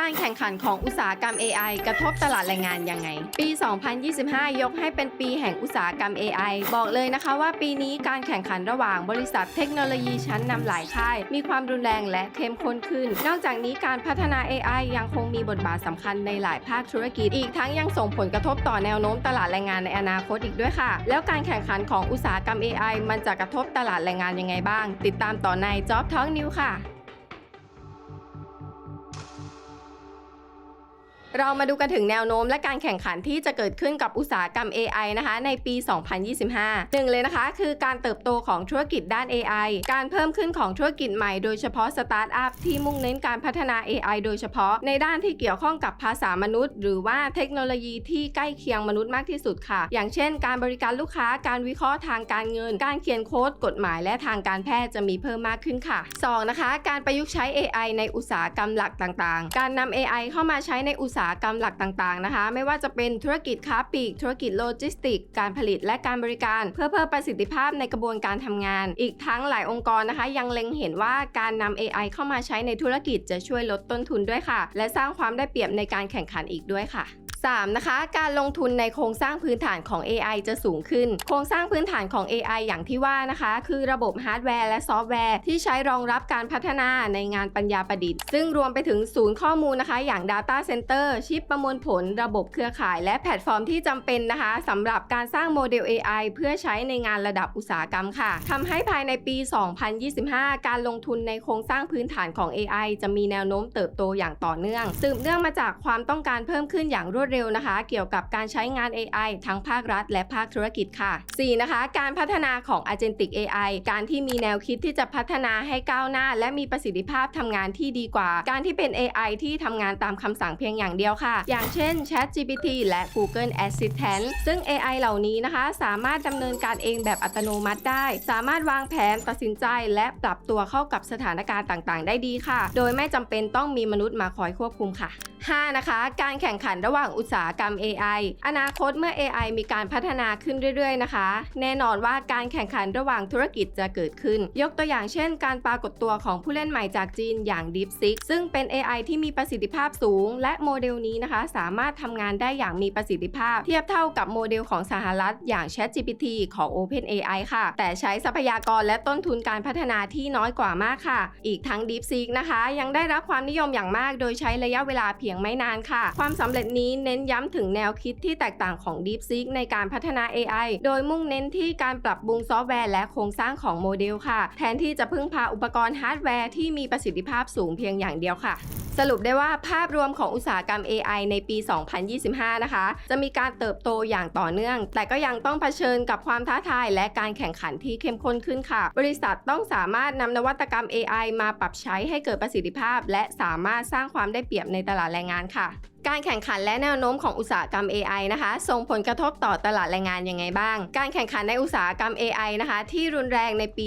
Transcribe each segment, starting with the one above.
การแข่งขันของอุตสาหกรรม AI กระทบตลาดแรงงานยังไง ปี 2025 ยกให้เป็นปีแห่งอุตสาหกรรม AI บอกเลยนะคะว่าปีนี้การแข่งขันระหว่างบริษัทเทคโนโลยีชั้นนำหลายค่าย มีความรุนแรงและเข้มข้นขึ้น นอกจากนี้การพัฒนา AI ยังคงมีบทบาทสำคัญในหลายภาคธุรกิจ อีกทั้งยังส่งผลกระทบต่อแนวโน้มตลาดแรงงานในอนาคตอีกด้วยค่ะ แล้วการแข่งขันของอุตสาหกรรม AI มันจะกระทบตลาดแรงงานยังไงบ้าง ติดตามต่อใน Job Talk New ค่ะ เรามาดูกันถึงแนวโน้มและการแข่งขันที่จะเกิดขึ้นกับอุตสาหกรรม AI นะคะในปี 2025หนึ่งเลยนะคะ คือการเติบโตของธุรกิจด้าน AI การเพิ่มขึ้นของธุรกิจใหม่โดยเฉพาะสตาร์ทอัพที่มุ่งเน้นการพัฒนา AI โดยเฉพาะ ในด้านที่เกี่ยวข้องกับภาษามนุษย์ หรือว่าเทคโนโลยีที่ใกล้เคียงมนุษย์มากที่สุดค่ะ อย่างเช่น การบริการลูกค้า การวิเคราะห์ทางการเงิน การเขียนโค้ด กฎหมาย และทางการแพทย์จะมีเพิ่มมากขึ้นค่ะสองนะคะ การประยุกต์ใช้ AI ในอุตสาหกรรมหลักต่างๆ การนำ AI เข้ามาใช้ในอุตสาหกรรมหลักต่างๆนะคะ ไม่ว่าจะเป็นธุรกิจค้าปลีก ธุรกิจโลจิสติก การผลิตและการบริการ เพื่อเพิ่มประสิทธิภาพในกระบวนการทำงาน อีกทั้งหลายองค์กรนะคะ ยังเล็งเห็นว่าการนำ AI เข้ามาใช้ในธุรกิจจะช่วยลดต้นทุนด้วยค่ะ และสร้างความได้เปรียบในการแข่งขันอีกด้วยค่ะ 3. นะคะ การลงทุนในโครงสร้างพื้นฐานของ AI จะสูงขึ้น โครงสร้างพื้นฐานของ AI อย่างที่ว่านะคะ คือระบบฮาร์ดแวร์และซอฟต์แวร์ที่ใช้รองรับการพัฒนาในงานปัญญาประดิษฐ์ ซึ่งรวมไปถึงศูนย์ข้อมูลนะคะ อย่าง Data Center ชิปประมวลผล ระบบเครือข่าย และแพลตฟอร์มที่จำเป็นนะคะสำหรับการสร้างโมเดล AI เพื่อใช้ในงานระดับอุตสาหกรรมค่ะทำให้ภายในปี 2025 การลงทุนในโครงสร้างพื้นฐานของ AI จะมีแนวโน้มเติบโตอย่างต่อเนื่อง สืบเนื่องมาจากความต้องการเพิ่มขึ้นอย่างรวดเร็วนะคะ เกี่ยวกับการใช้งาน AI ทั้งภาครัฐ และภาคธุรกิจค่ะ 4. นะคะ การพัฒนาของ Agentic AI การที่มีแนวคิดที่จะพัฒนาให้ก้าวหน้า และมีประสิทธิภาพทำงานที่ดีกว่า การที่เป็น AI ที่ทำงานตามคำสั่งเพียงอย่างเดียวค่ะ อย่างเช่น ChatGPT และ Google Assistant ซึ่ง AI เหล่านี้นะคะ สามารถดำเนินการเองแบบอัตโนมัติได้ สามารถวางแผนตัดสินใจ และปรับตัวเข้ากับสถานการณ์ต่างๆ ได้ดีค่ะ โดยไม่จำเป็นต้องมีมนุษย์มาคอยควบคุมค่ะ 5. นะคะ การแข่งขันระหว่างอุตสาหกรรม AI อนาคตเมื่อ AI มีการพัฒนาขึ้นเรื่อยๆ นะคะ แน่นอนว่าการแข่งขันระหว่างธุรกิจจะเกิดขึ้น ยกตัวอย่างเช่น การปรากฏตัวของผู้เล่นใหม่จากจีนอย่าง DeepSeek ซึ่งเป็น AI ที่มีประสิทธิภาพสูง และโมเดลนี้นะคะ สามารถทำงานได้อย่างมีประสิทธิภาพ เทียบเท่ากับโมเดลของสหรัฐอย่าง ChatGPT ของ OpenAI ค่ะ แต่ใช้ทรัพยากรและต้นทุนการพัฒนาที่น้อยกว่ามากค่ะ อีกทั้ง DeepSeek นะคะ ยังได้รับความนิยมอย่างมากโดยใช้ระยะเวลาเพียงไม่นานค่ะ ความสำเร็จนี้เน้นย้ำถึงแนวคิดที่แตกต่างของ DeepSeek ในการพัฒนา AI โดยมุ่งเน้นที่การปรับปรุงซอฟต์แวร์และโครงสร้างของโมเดลค่ะ แทนที่จะพึ่งพาอุปกรณ์ฮาร์ดแวร์ที่มีประสิทธิภาพสูงเพียงอย่างเดียวค่ะ สรุปได้ว่าภาพรวมของอุตสาหกรรม AI ในปี 2025 นะคะ จะมีการเติบโตอย่างต่อเนื่อง แต่ก็ยังต้องเผชิญกับความท้าทายและการแข่งขันที่เข้มข้นขึ้นค่ะ บริษัทต้องสามารถนำนวัตกรรม AI มาปรับใช้ให้เกิดประสิทธิภาพ และสามารถสร้างความได้เปรียบในตลาดแรงงานค่ะ การแข่งขันและแนวโน้มของอุตสาหกรรม AI นะคะ ส่งผลกระทบต่อตลาดแรงงานยังไงบ้าง การแข่งขันในอุตสาหกรรม AI นะคะ ที่รุนแรงในปี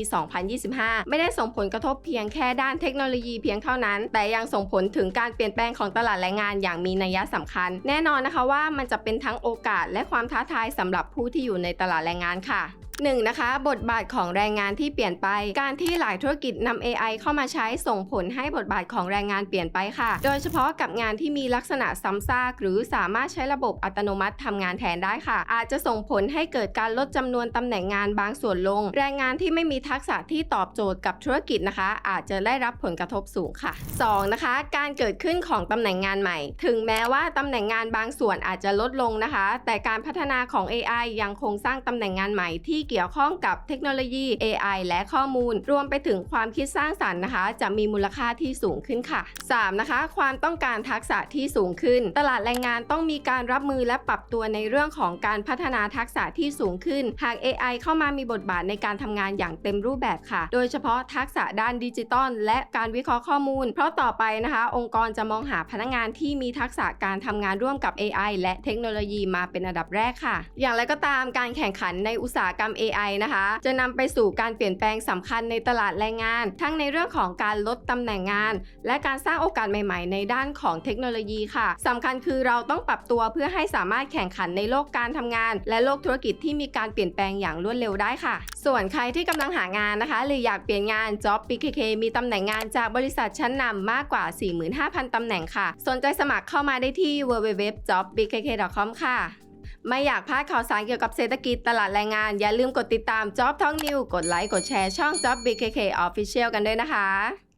2025 ไม่ได้ส่งผลกระทบเพียงแค่ด้านเทคโนโลยีเพียงเท่านั้น แต่ยังส่งผลถึงการเปลี่ยนแปลงของตลาดแรงงานอย่างมีนัยสำคัญ แน่นอนนะคะว่ามันจะเป็นทั้งโอกาสและความท้าทายสำหรับผู้ที่อยู่ในตลาดแรงงานค่ะ 1. นะคะ บทบาทของแรงงานที่เปลี่ยนไป การที่หลายธุรกิจนำ AI เข้ามาใช้ส่งผลให้บทบาทของแรงงานเปลี่ยนไปค่ะ โดยเฉพาะกับงานที่มีลักษณะซ้ำซาก หรือสามารถใช้ระบบอัตโนมัติทำงานแทนได้ค่ะ อาจจะส่งผลให้เกิดการลดจำนวนตำแหน่งงานบางส่วนลง แรงงานที่ไม่มีทักษะที่ตอบโจทย์กับธุรกิจนะคะ อาจจะได้รับผลกระทบสูงค่ะ 2. นะคะ การเกิดขึ้นของตำแหน่งงานใหม่ ถึงแม้ว่าตำแหน่งงานบางส่วนอาจจะลดลงนะคะ แต่การพัฒนาของ AI ยังคงสร้างตำแหน่งงานใหม่ที่เกี่ยวข้องกับเทคโนโลยี AI และข้อมูล รวมไปถึงความคิดสร้างสรรค์นะคะ จะมีมูลค่าที่สูงขึ้นค่ะ 3. นะคะ ความต้องการทักษะที่สูงขึ้น ตลาดแรงงานต้องมีการรับมือและปรับตัวในเรื่องของการพัฒนาทักษะที่สูงขึ้น หาก AI เข้ามามีบทบาทในการทำงานอย่างเต็มรูปแบบค่ะ โดยเฉพาะทักษะด้านดิจิตอลและการวิเคราะห์ข้อมูล เพราะต่อไปนะคะ องค์กรจะมองหาพนักงานที่มีทักษะการทำงานร่วมกับ AI และเทคโนโลยีมาเป็นอันดับแรกค่ะ อย่างไรก็ตามการแข่งขันในอุตสาหกรรม AI นะคะ จะนำไปสู่การเปลี่ยนแปลงสำคัญในตลาดแรงงาน ทั้งในเรื่องของการลดตำแหน่งงาน และการสร้างโอกาสใหม่ ๆ ในด้านของเทคโนโลยีค่ะสำคัญคือเราต้องปรับตัวเพื่อให้สามารถแข่งขันในโลกการทำงาน และโลกธุรกิจที่มีการเปลี่ยนแปลงอย่างรวดเร็วได้ค่ะ ส่วนใครที่กำลังหางานนะคะ หรืออยากเปลี่ยนงาน Job BKK มีตำแหน่งงานจากบริษัทชั้นนำมากกว่า 45,000ตำแหน่งค่ะ สนใจสมัครเข้ามาได้ที่ www.jobbkk.com ค่ะ ไม่อยากพลาดข่าวสารเกี่ยวกับเศรษฐกิจตลาดแรงงาน อย่าลืมกดติดตาม Job Talk New กดไลค์ กดแชร์ช่อง Job BKK Official กันด้วยนะคะ